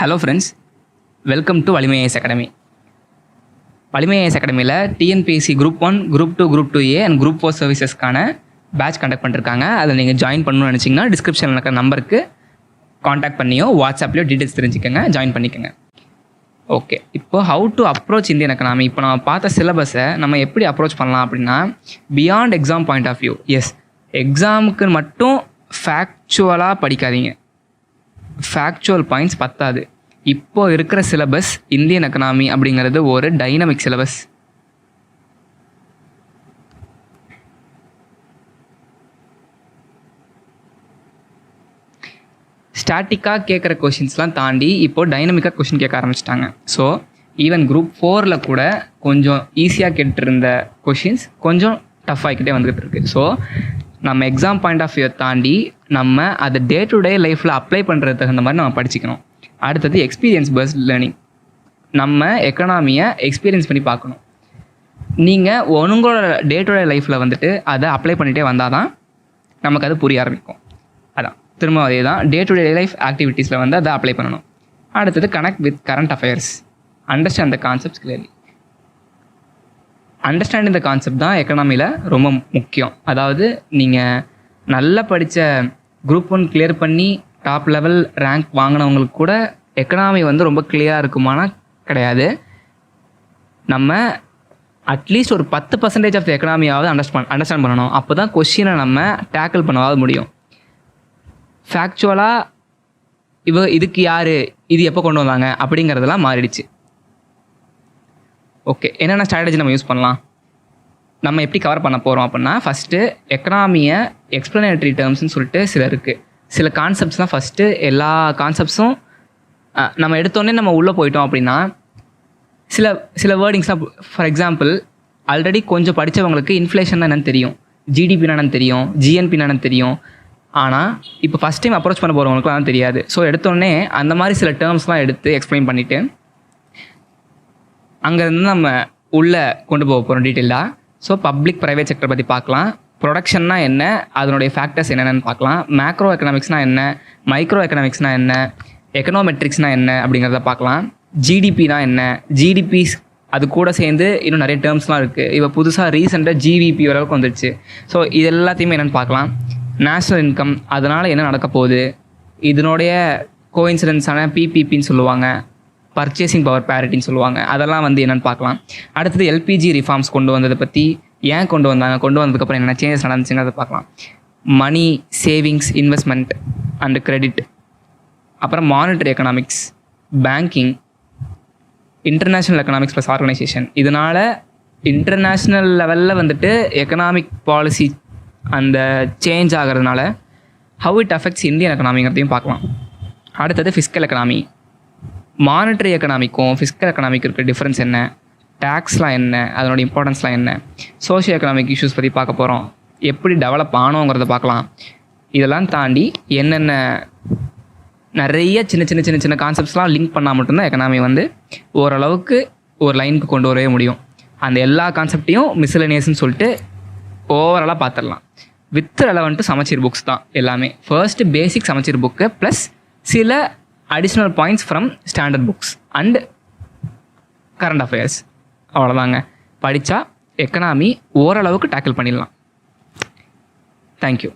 Hello friends welcome to Valimaiyas academy Valimaiyas அகாடமியில் TNPSC group one group two group two A and group four சர்வீசஸ்க்கான batch conduct பண்ணிருக்காங்க. அதில் நீங்கள் join பண்ணணும்னு நினச்சிங்கன்னா டிஸ்கிரிப்ஷனில் இருக்கிற நம்பருக்கு காண்டாக்ட் பண்ணியோ வாட்ஸ்அப்லையோ டீட்டெயில்ஸ் தெரிஞ்சுக்கோங்க ஜாயின் பண்ணிக்கோங்க. ஓகே இப்போ how to approach Indian economy இப்போ நம்ம பார்த்த சிலபஸை நம்ம எப்படி அப்ரோச் பண்ணலாம் அப்படின்னா beyond exam point of view yes எக்ஸாமுக்கு மட்டும் ஃபேக்சுவலாக படிக்காதீங்க. ஃபேக்சுவல் பாயிண்ட்ஸ் பத்தாது. இப்போ இருக்கிற சிலபஸ் இந்தியன் எக்கனாமி அப்படிங்கிறது ஒரு டைனமிக் சிலபஸ் ஸ்டாட்டிக்காக கேட்குற கொஷின்ஸ்லாம் தாண்டி இப்போ டைனமிக்காக கொஷின் கேட்க ஆரம்பிச்சிட்டாங்க. ஸோ ஈவன் குரூப் ஃபோரில் கூட கொஞ்சம் ஈஸியாக கேட்டுருந்த கொஷின்ஸ் கொஞ்சம் டஃப் ஆகிக்கிட்டே வந்துகிட்டு இருக்கு. ஸோ நம்ம எக்ஸாம் பாயிண்ட் ஆஃப் வியூ தாண்டி நம்ம அதை டே டு டே லைஃப்பில் அப்ளை பண்ணுறது தகுந்த மாதிரி நம்ம படிச்சுக்கணும். அடுத்தது எக்ஸ்பீரியன்ஸ் பேஸ்ட் லேர்னிங் நம்ம எக்கனாமியை எக்ஸ்பீரியன்ஸ் பண்ணி பார்க்கணும். நீங்கள் உங்களோட டே டு டே லைஃப்பில் வந்துட்டு அதை அப்ளை பண்ணிகிட்டே வந்தால் தான் நமக்கு அது புரிய ஆரம்பிக்கும். அதான். திரும்ப அதே தான் டே டு டே லைஃப் ஆக்டிவிட்டீஸில் வந்து அதை அப்ளை பண்ணணும். அடுத்தது connect with current affairs understand the concepts clearly understanding the concept தான் எக்கனாமியில் ரொம்ப முக்கியம். அதாவது நீங்கள் நல்லா படித்த குரூப் ஒன் கிளியர் பண்ணி டாப் லெவல் ரேங்க் வாங்கினவங்களுக்கு கூட எக்கனாமி வந்து ரொம்ப கிளியராக இருக்குமானா கிடையாது. நம்ம அட்லீஸ்ட் ஒரு பத்து பர்சன்டேஜ் ஆஃப் த எக்கனாமியாவது அண்டர்ஸ்டாண்ட் அண்டர்ஸ்டாண்ட் பண்ணணும். அப்போ தான் கொஷினை நம்ம டேக்கிள் பண்ணவாது முடியும். ஃபேக்சுவலாக இவ இதுக்கு யார் இது எப்போ கொண்டு வந்தாங்க அப்படிங்கிறதெல்லாம் மாறிடுச்சு. ஓகே என்னென்ன ஸ்ட்ராட்டஜி நம்ம யூஸ் பண்ணலாம்? நம்ம எப்படி கவர் பண்ண போகிறோம் அப்படின்னா ஃபஸ்ட்டு எக்கனாமியை எக்ஸ்ப்ளனேட்டரி டேர்ம்ஸ்னு சொல்லிட்டு சில இருக்குது சில கான்செப்ட்ஸ்லாம் ஃபஸ்ட்டு எல்லா கான்செப்ட்ஸும் நம்ம எடுத்தோடனே நம்ம உள்ளே போயிட்டோம் அப்படின்னா சில சில வேர்டிங்ஸ்லாம் ஃபார் எக்ஸாம்பிள் ஆல்ரெடி கொஞ்சம் படித்தவங்களுக்கு இன்ஃப்ளேஷன் என்னன்னு தெரியும். ஜிடிபி என்னன்னு தெரியும் ஜிஎன்பி என்னன்னு தெரியும். ஆனால் இப்போ ஃபஸ்ட் டைம் அப்ரோச் பண்ண போகிறவங்களுக்குலாம் தெரியாது. ஸோ எடுத்தோடனே அந்த மாதிரி சில டேர்ம்ஸ்லாம் எடுத்து எக்ஸ்பிளைன் பண்ணிவிட்டு அங்கேருந்து நம்ம உள்ளே கொண்டு போக போகிறோம் டீட்டெயிலாக ஸோ பப்ளிக் ப்ரைவேட் செக்டர் பற்றி பார்க்கலாம். ப்ரொடக்ஷன்னா என்ன? அதனுடைய ஃபேக்டர்ஸ் என்னென்னு பார்க்கலாம். மேக்ரோ எக்கனாமிக்ஸ்னால் என்ன? மைக்ரோ எக்கனாமிக்ஸ்னால் என்ன? எக்கனாமெட்ரிக்ஸ்னால் என்ன? அப்படிங்கிறத பார்க்கலாம். ஜிடிபினா என்ன? ஜிடிபிஸ் அது கூட சேர்ந்து இன்னும் நிறைய டேர்ம்ஸ்லாம் இருக்குது இப்போ புதுசாக ரீசெண்டாக ஜிவிபி வரைக்கும் வந்துருச்சு. ஸோ இது எல்லாத்தையுமே என்னென்னு பார்க்கலாம். நேஷ்னல் இன்கம் அதனால் என்ன நடக்க போகுது? இதனுடைய கோஇன்சிடென்ஸான பிபிபின்னு சொல்லுவாங்க. பர்ச்சேசிங் பவர் பேரிட்டின்னு சொல்லுவாங்க. அதெல்லாம் வந்து என்னென்னு பார்க்கலாம். அடுத்தது எல்பிஜி ரிஃபார்ம்ஸ் கொண்டு வந்ததை பற்றி ஏன் கொண்டு வந்தாங்க? கொண்டு வந்ததுக்கப்புறம் என்னென்ன சேஞ்சஸ் நடந்துச்சுங்கிறத பார்க்கலாம். Money savings investment and credit அப்புறம் monetary economics banking international economics plus organisation இதனால் இன்டர்நேஷ்னல் லெவலில் வந்துட்டு எக்கனாமிக் பாலிசி அந்த சேஞ்ச் ஆகிறதுனால ஹவு இட் அஃபெக்ட்ஸ் இந்தியன் எக்கனாமிங்கிறதையும் பார்க்கலாம். அடுத்தது ஃபிஸ்கல் எக்கனாமி மானிட்டரி எக்கனாமிக்கும் ஃபிஸ்கல் எக்கனாமிக்கும் இருக்க டிஃப்ரென்ஸ் என்ன டேக்ஸ்லாம் என்ன? அதனோட இம்பார்ட்டன்ஸ்லாம் என்ன? சோஷியோ எக்கனாமிக் இஷ்யூஸ் பற்றி பார்க்க போகிறோம் எப்படி டெவலப் ஆனோங்கிறத பார்க்கலாம். இதெல்லாம் தாண்டி என்னென்ன நிறைய சின்ன சின்ன சின்ன சின்ன கான்செப்ட்ஸ்லாம் லிங்க் பண்ணால் மட்டும்தான் எக்கனாமி வந்து ஓரளவுக்கு ஒரு லைனுக்கு கொண்டு வரவே முடியும். அந்த எல்லா கான்செப்டையும் மிஸ்லனியஸ்ன்னு சொல்லிட்டு ஓவராலாக பார்த்துடலாம். வித் ரெலவெண்ட்டு சமச்சீர் புக்ஸ் தான் எல்லாமே. First basic Samacheer book plus சில additional points from standard books and current affairs அவ்வளோதாங்க படித்தா எக்கனாமி ஓரளவுக்கு டேக்கிள் பண்ணிடலாம். தேங்க்யூ